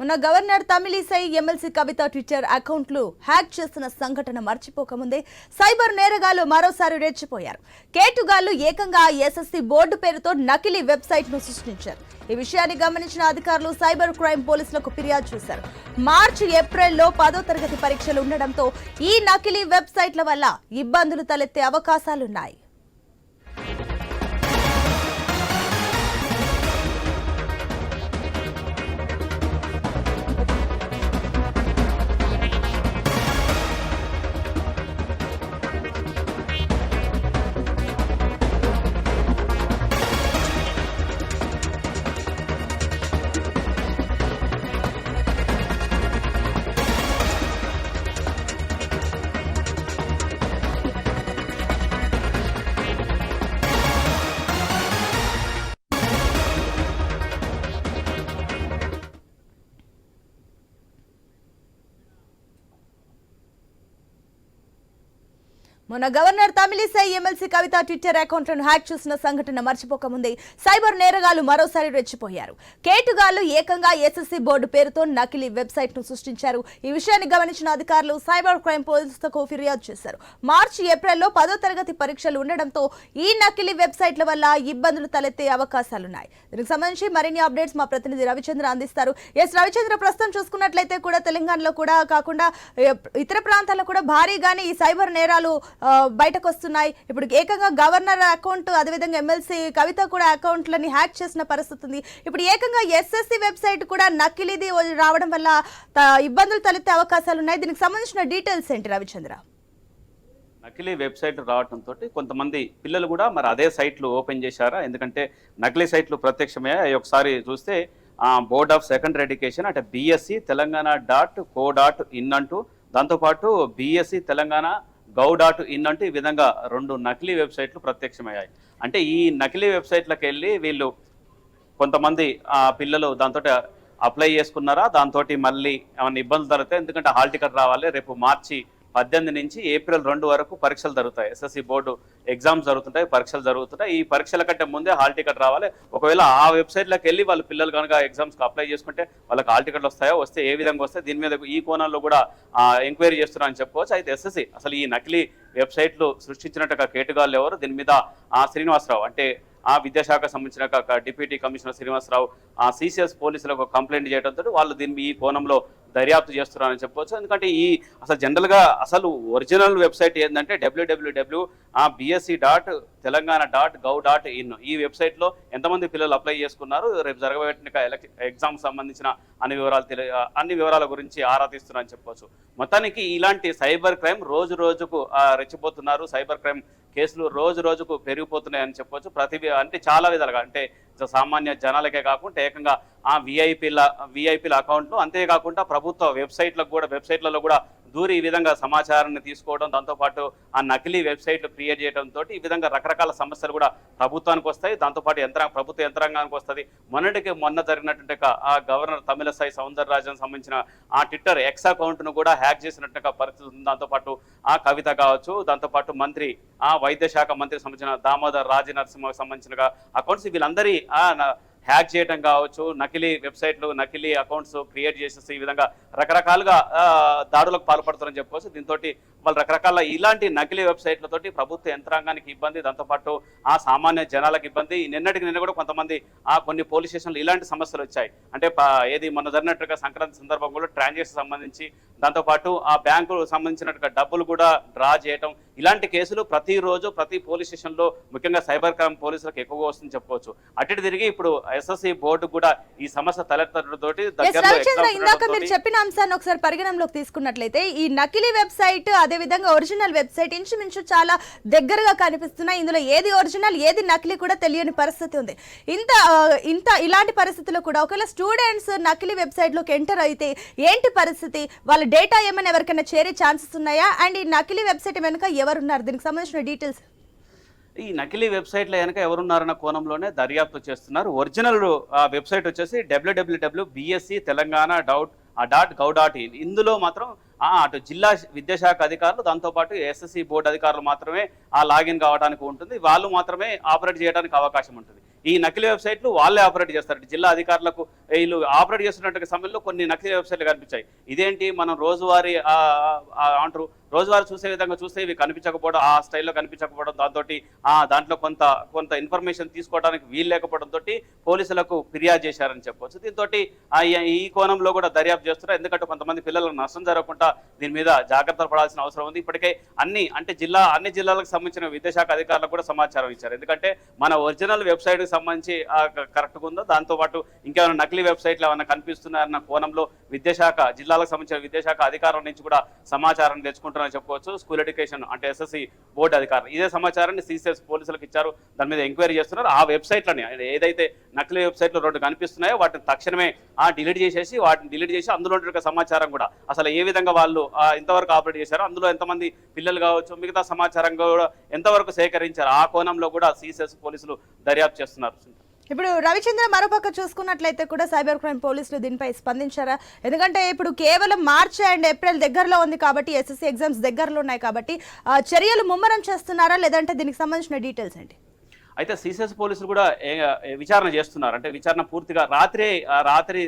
మొన్న governor Tamilisai MLC Kavitha Twitter అకౌంట్లు hack చేసిన సంఘటన మర్చిపోకముందే సైబర్ నేరగాళ్ళు మరోసారి రెచ్చిపోయారు. కేటుగాళ్ళు ఏకంగా ఎస్ఎస్సీ బోర్డు పేరుతో నకిలీ వెబ్సైట్ను సృష్టించారు. ఈ విషయాన్ని గమనించిన అధికారులు సైబర్ క్రైమ్ పోలీసులకు ఫిర్యాదు చేశారు. మార్చి ఏప్రిల్లో పదో తరగతి పరీక్షలు ఉండడంతో ఈ నకిలీ వెబ్సైట్ల వల్ల ఇబ్బందులు తలెత్తే అవకాశాలున్నాయి. మొన్న governor Tamilisai MLC Kavitha Twitter అకౌంట్లను హ్యాక్ చేసిన సంఘటన మర్చిపోకముందే సైబర్ నేరగాళ్ళు మరోసారి రెచ్చిపోయారు. కేటుగాళ్ళు ఏకంగా ఎస్ఎస్సీ బోర్డు పేరుతో నకిలీ వెబ్సైట్ను సృష్టించారు. ఈ విషయాన్ని గమనించిన అధికారులు సైబర్ క్రైమ్ పోలీసులకు ఫిర్యాదు చేశారు. మార్చి ఏప్రిల్లో పదో తరగతి పరీక్షలు ఉండడంతో ఈ నకిలీ వెబ్సైట్ల వల్ల ఇబ్బందులు తలెత్తే అవకాశాలున్నాయి. దీనికి సంబంధించి మరిన్ని అప్డేట్స్ మా ప్రతినిధి రవిచంద్ర అందిస్తారు. ఎస్ రవిచంద్ర ప్రస్తుతం చూసుకున్నట్లయితే కూడా తెలంగాణలో కూడా కాకుండా ఇతర ప్రాంతాల్లో కూడా భారీగానే ఈ సైబర్ నేరాలు బయటకు వస్తున్నాయి. ఇప్పుడు ఏకంగా గవర్నర్ అకౌంట్ అదేవిధంగా ఎమ్మెల్సీ కవిత కూడా అకౌంట్లని హ్యాక్ చేసిన పరిస్థితి ఉంది. ఇప్పుడు ఏకంగా ఎస్ఎస్సి వెబ్సైట్ కూడా నకిలీది రావడం వల్ల ఇబ్బందులు తలెత్తే అవకాశాలు ఉన్నాయి. దీనికి సంబంధించిన డీటెయిల్స్ ఏంటి రవిచంద్ర? నకిలీ వెబ్సైట్ రావడంతో కొంతమంది పిల్లలు కూడా మరి అదే సైట్లు ఓపెన్ చేశారా? ఎందుకంటే నకిలీ సైట్లు ప్రత్యక్షమయ్యాయి ఒకసారి చూస్తే బోర్డ్ ఆఫ్ సెకండరీ ఎడ్యుకేషన్ అంటే BSE Telangana dot co dot in అంటూ దాంతోపాటు BSE Telangana gov dot in అంటూ ఈ విధంగా రెండు నకిలీ వెబ్సైట్లు ప్రత్యక్షమయ్యాయి. అంటే ఈ నకిలీ వెబ్సైట్లకు వెళ్ళి వీళ్ళు కొంతమంది ఆ పిల్లలు దాంతో అప్లై చేసుకున్నారా? దాంతో మళ్ళీ ఏమైనా ఇబ్బందులు జరుగుతాయి ఎందుకంటే హాల్ టికెట్ రావాలి రేపు మార్చి పద్దెనిమిది నుంచి ఏప్రిల్ రెండు వరకు పరీక్షలు జరుగుతాయి. ఎస్ఎస్సి బోర్డు ఎగ్జామ్స్ జరుగుతుంటాయి పరీక్షలు జరుగుతుంటాయి. ఈ పరీక్షల కంటే ముందే హాల్ టికెట్ రావాలి. ఒకవేళ ఆ వెబ్సైట్లోకి వెళ్ళి వాళ్ళ పిల్లలు కనుక ఎగ్జామ్స్కి అప్లై చేసుకుంటే వాళ్ళకి హాల్ టికెట్లు వస్తాయో? వస్తే ఏ విధంగా వస్తాయి? దీని మీద ఈ కోణంలో కూడా ఎంక్వైరీ చేస్తున్నారని చెప్పుకోవచ్చు. అయితే ఎస్ఎస్సి అసలు ఈ నకిలీ వెబ్సైట్లు సృష్టించినట్టుగా కేటుగాళ్ళు ఎవరు? దీని మీద ఆ శ్రీనివాసరావు అంటే ఆ విద్యాశాఖ సంబంధించిన ఒక డిప్యూటీ కమిషనర్ శ్రీనివాసరావు ఆ సిసిఎస్ పోలీసులకు కంప్లైంట్ చేయడంతో వాళ్ళు దీని ఈ కోణంలో దర్యాప్తు చేస్తున్నారని చెప్పవచ్చు. ఎందుకంటే ఈ అసలు జనరల్గా అసలు ఒరిజినల్ వెబ్సైట్ ఏంటంటే డబ్ల్యూడబ్ల్యూడబ్ల్యూ ఆ BSC dot Telangana dot gov dot in. ఈ వెబ్సైట్లో ఎంతమంది పిల్లలు అప్లై చేసుకున్నారు? రేపు జరగబెట్టిన ఎగ్జామ్ సంబంధించిన అన్ని వివరాలు తెలి అన్ని వివరాల గురించి ఆరా తీస్తున్నారని చెప్పవచ్చు మొత్తానికి ఇలాంటి సైబర్ క్రైమ్ రోజు రోజుకు రెచ్చిపోతున్నారు. సైబర్ క్రైమ్ కేసులు రోజు రోజుకు పెరిగిపోతున్నాయని చెప్పొచ్చు. ప్రతి అంటే చాలా విధాలుగా అంటే సామాన్య జనాలకే కాకుండా ఏకంగా ఆ విఐపీల విఐపీల అకౌంట్లు. అంతేకాకుండా ప్రభుత్వ వెబ్సైట్లకు కూడా వెబ్సైట్లలో కూడా దూరి ఈ విధంగా సమాచారాన్ని తీసుకోవడం దాంతోపాటు ఆ నకిలీ వెబ్సైట్లు క్రియేట్ చేయడంతో ఈ విధంగా రకరకాల సమస్యలు కూడా ప్రభుత్వానికి వస్తాయి. దాంతోపాటు యంత్రా ప్రభుత్వ యంత్రాంగానికి వస్తుంది. మొన్నటికి మొన్న జరిగినటువంటి ఆ గవర్నర్ తమిళసాయి సౌందరరాజన్ సంబంధించిన ఆ ట్విట్టర్ ఎక్స్ అకౌంట్ను కూడా హ్యాక్ చేసినట్టుగా పరిస్థితి ఉంది. దాంతోపాటు ఆ కవిత కావచ్చు దాంతోపాటు మంత్రి ఆ వైద్య శాఖ మంత్రి సంబంధించిన దామోదర్ రాజనరసింహకు సంబంధించిన అకౌంట్స్ వీళ్ళందరి ఆ హ్యాక్ చేయడం కావచ్చు నకిలీ వెబ్సైట్లు నకిలీ అకౌంట్స్ క్రియేట్ చేసేసి ఈ విధంగా రకరకాలుగా దాడులకు పాల్పడుతారని చెప్పుకోవచ్చు. దీంతో వాళ్ళు రకరకాల ఇలాంటి నకిలీ వెబ్సైట్లతోటి ప్రభుత్వ యంత్రాంగానికి ఇబ్బంది దాంతోపాటు ఆ సామాన్య జనాలకు ఇబ్బంది. నిన్నటికి నిన్న కూడా కొంతమంది ఆ కొన్ని పోలీస్ స్టేషన్లు ఇలాంటి సమస్యలు వచ్చాయి. అంటే ఏది మొన్న జరిగినట్టుగా సంక్రాంతి సందర్భంలో ట్రాన్సాక్షన్ సంబంధించి దాంతోపాటు ఆ బ్యాంకు సంబంధించినట్టుగా డబ్బులు కూడా డ్రా చేయటం ఇలాంటి కేసులు ప్రతిరోజు ప్రతి పోలీస్ స్టేషన్లో ముఖ్యంగా సైబర్ క్రైమ్ పోలీసులకు ఎక్కువగా వస్తుందని చెప్పుకోవచ్చు. అటు తిరిగి ఇప్పుడు ఎస్ఎస్సి బోర్డు కూడా ఈ సమస్య తలెత్తడంతోటి ఇందాక మీరు చెప్పిన అంశాన్ని ఒకసారి పరిగణనలోకి తీసుకున్నట్లయితే ఈ నకిలీ వెబ్సైట్ అదే విధంగా ఒరిజినల్ వెబ్సైట్ ఇంచుమించు చాలా దగ్గరగా కనిపిస్తున్నాయి. ఇందులో ఏది ఒరిజినల్ ఏది నకిలీ కూడా తెలియని పరిస్థితి ఉంది. ఇంత ఇంత ఇలాంటి పరిస్థితుల్లో కూడా ఒకవేళ స్టూడెంట్స్ నకిలీ వెబ్సైట్లోకి ఎంటర్ అయితే ఏంటి పరిస్థితి? వాళ్ళ డేటా ఏమైనా ఎవరికైనా చేరే ఛాన్సెస్ ఉన్నాయా? అండ్ ఈ నకిలీ వెబ్సైట్ వెనుక ఎవరున్నారు? దీనికి సంబంధించిన డీటెయిల్స్. ఈ నకిలీ వెబ్సైట్ల వెనక ఎవరున్నారన్న కోణంలోనే దర్యాప్తు చేస్తున్నారు. ఒరిజినల్ ఆ, వెబ్సైట్ వచ్చేసి WWW BSC Telangana dot dot gov dot in. ఇందులో మాత్రం అటు జిల్లా విద్యాశాఖ అధికారులు దాంతోపాటు ఎస్ఎస్సి బోర్డు అధికారులు మాత్రమే ఆ లాగిన్ కావడానికి ఉంటుంది. వాళ్ళు మాత్రమే ఆపరేట్ చేయడానికి అవకాశం ఉంటుంది. ఈ నకిలీ వెబ్సైట్లు వాళ్ళే ఆపరేట్ చేస్తారు. జిల్లా అధికారులకు వీళ్ళు ఆపరేట్ చేస్తున్నట్టు సమయంలో కొన్ని నకిలీ వెబ్సైట్లు కనిపించాయి. ఇదేంటి? మనం రోజువారీ అంటారు రోజువారు చూసే విధంగా చూస్తే ఇవి కనిపించకపోవడం ఆ స్టైల్లో కనిపించకపోవడం దాంతో దాంట్లో కొంత కొంత ఇన్ఫర్మేషన్ తీసుకోవడానికి వీలు లేకపోవడంతో పోలీసులకు ఫిర్యాదు చేశారని చెప్పొచ్చు. దీంతో ఈ కోణంలో కూడా దర్యాప్తు చేస్తున్నారు. ఎందుకంటే కొంతమంది పిల్లలకు నష్టం జరగకుండా దీని మీద జాగ్రత్త పడాల్సిన అవసరం ఉంది. ఇప్పటికే అన్ని అంటే జిల్లా అన్ని జిల్లాలకు సంబంధించిన విద్యాశాఖ అధికారులకు కూడా సమాచారం ఇచ్చారు. ఎందుకంటే మన ఒరిజినల్ వెబ్సైట్కి సంబంధించి కరెక్ట్గా ఉందో దాంతో పాటు ఇంకేమైనా నకిలీ వెబ్సైట్లు ఏమైనా కనిపిస్తున్నాయన్న కోణంలో విద్యాశాఖ జిల్లాలకు సంబంధించిన విద్యాశాఖ అధికారుల నుంచి కూడా సమాచారం తెచ్చుకుంటున్నారని చెప్పుకోవచ్చు. స్కూల్ ఎడ్యుకేషన్ అంటే ఎస్ఎస్సి బోర్డు అధికారులు. ఇదే సమాచారాన్ని సిసిఎస్ పోలీసులకు ఇచ్చారు. దాని మీద ఎంక్వైరీ చేస్తున్నారు. ఆ వెబ్సైట్లని ఏదైతే నకిలీ వెబ్సైట్లు రెండు కనిపిస్తున్నాయో వాటిని తక్షణమే ఆ డిలీట్ చేసేసి వాటిని డిలీట్ చేసి అందులో ఉండే సమాచారం కూడా. అసలు ఏ విధంగా వాళ్ళు ఇంతవరకు ఎంతవరకు ఆపరేట్ చేశారు అందులో ఎంతమంది పిల్లలు కావచ్చు మిగతా సమాచారం కూడా ఎంతవరకు సేకరించారు ఆ కోణంలో కూడా సిసిఎస్ పోలీసులు దర్యాప్తు చేస్తున్నారు. ఇప్పుడు రవిచంద్ర మరోపక్క చూసుకున్నట్లయితే కూడా సైబర్ క్రైమ్ పోలీసులు దీనిపై స్పందించారా? ఎందుకంటే ఇప్పుడు కేవలం మార్చ్ అండ్ ఏప్రిల్ దగ్గరలో ఉంది కాబట్టి ఎస్ఎస్సీ ఎగ్జామ్స్ దగ్గరలో ఉన్నాయి కాబట్టి చర్యలు ముమ్మరం చేస్తున్నారా? లేదంటే దీనికి సంబంధించిన డీటెయిల్స్ ఏంటి? అయితే సిసిఎస్ పోలీసులు కూడా విచారణ చేస్తున్నారు. అంటే విచారణ పూర్తిగా రాత్రే రాత్రి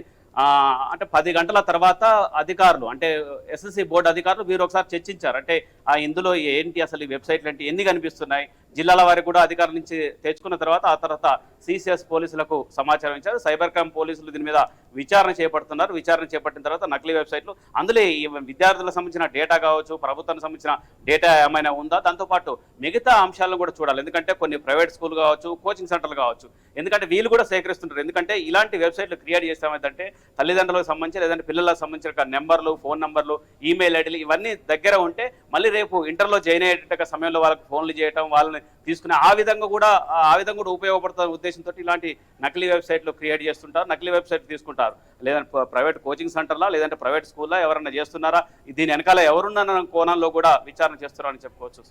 అంటే పది గంటల తర్వాత అధికారులు అంటే ఎస్ఎస్సి బోర్డు అధికారులు వీరు ఒకసారి చర్చించారు. అంటే ఆ ఇందులో ఏంటి అసలు ఈ వెబ్సైట్లు అంటే ఎన్ని కనిపిస్తున్నాయి? జిల్లాల వారికి కూడా అధికారుల నుంచి తెచ్చుకున్న తర్వాత ఆ తర్వాత సిసిఎస్ పోలీసులకు సమాచారం ఇచ్చారు. సైబర్ క్రైమ్ పోలీసులు దీని మీద విచారణ చేపడుతున్నారు. విచారణ చేపట్టిన తర్వాత నకిలీ వెబ్సైట్లు అందులో విద్యార్థులకు సంబంధించిన డేటా కావచ్చు ప్రభుత్వానికి సంబంధించిన డేటా ఏమైనా ఉందా? దాంతోపాటు మిగతా అంశాలను కూడా చూడాలి. ఎందుకంటే కొన్ని ప్రైవేట్ స్కూల్ కావచ్చు కోచింగ్ సెంటర్లు కావచ్చు ఎందుకంటే వీళ్ళు కూడా సేకరిస్తుంటారు. ఎందుకంటే ఇలాంటి వెబ్సైట్లు క్రియేట్ చేస్తామంటే తల్లిదండ్రులకు సంబంధించి లేదంటే పిల్లలకు సంబంధించిన నెంబర్లు ఫోన్ నెంబర్లు ఈమెయిల్ ఐడీలు ఇవన్నీ దగ్గర ఉంటే మళ్ళీ రేపు ఇంటర్లో జాయిన్ అయ్యేట సమయంలో వాళ్ళకి ఫోన్లు చేయటం వాళ్ళని తీసుకునే ఆ విధంగా కూడా ఆ విధంగా కూడా ఉపయోగపడుతున్న ఉద్దేశంతో ఇలాంటి నకిలీ వెబ్సైట్లు క్రియేట్ చేస్తుంటారు నకిలీ వెబ్సైట్ తీసుకుంటారు. లేదంటే ప్రైవేట్ కోచింగ్ సెంటర్లా లేదంటే ప్రైవేట్ స్కూల్లా ఎవరైనా చేస్తున్నారా? దీని వెనకాల ఎవరున్న కోణంలో కూడా విచారణ చేస్తున్నారని చెప్పుకోవచ్చు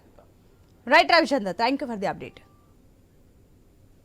right Ravichandra thank you for the update.